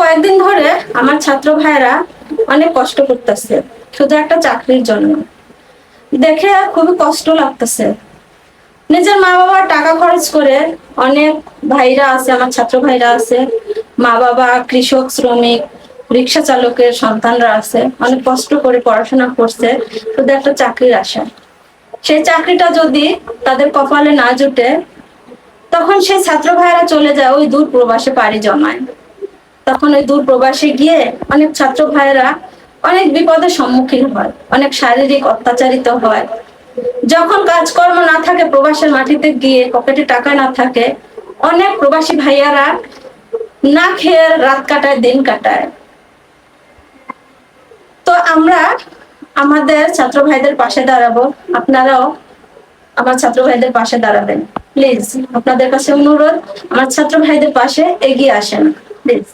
কয়েকদিন ধরে আমার ছাত্র ভাইরা অনেক কষ্ট করতেছে, শুধু একটা চাকরির জন্য। দেখে খুবই কষ্ট লাগতেছে। নিজের মা বাবা টাকা খরচ করে অনেক ভাইরা আছে, আমার ছাত্র ভাইরা আছে, মা বাবা, কৃষক, শ্রমিক, রিক্সা চালকের সন্তানরা আছে, অনেক কষ্ট করে পড়াশোনা করছে, শুধু একটা চাকরির আশা। সেই চাকরিটা যদি তাদের কপালে না জুটে, তখন সেই ছাত্র ভাইরা চলে যায় ওই দূর প্রবাসে পাড়ি জমায়। তখন ওই দূর প্রবাসে গিয়ে অনেক ছাত্র ভাইয়েরা অনেক বিপদের সম্মুখীন হয়, অনেক শারীরিক অত্যাচারিত হয়। যখন কাজকর্ম না থাকে, প্রবাসের মাটিতে গিয়ে পকেটে টাকা না থাকে, অনেক প্রবাসী ভাইয়ারা না খেয়ে রাত কাটায়, দিন কাটায়। তো আমরা আমাদের ছাত্র ভাইদের পাশে দাঁড়াবো। আপনারাও আমার ছাত্র ভাইদের পাশে দাঁড়াবেন। প্লিজ, আপনাদের কাছে অনুরোধ, আমার ছাত্র ভাইদের পাশে এগিয়ে আসেন। প্লিজ।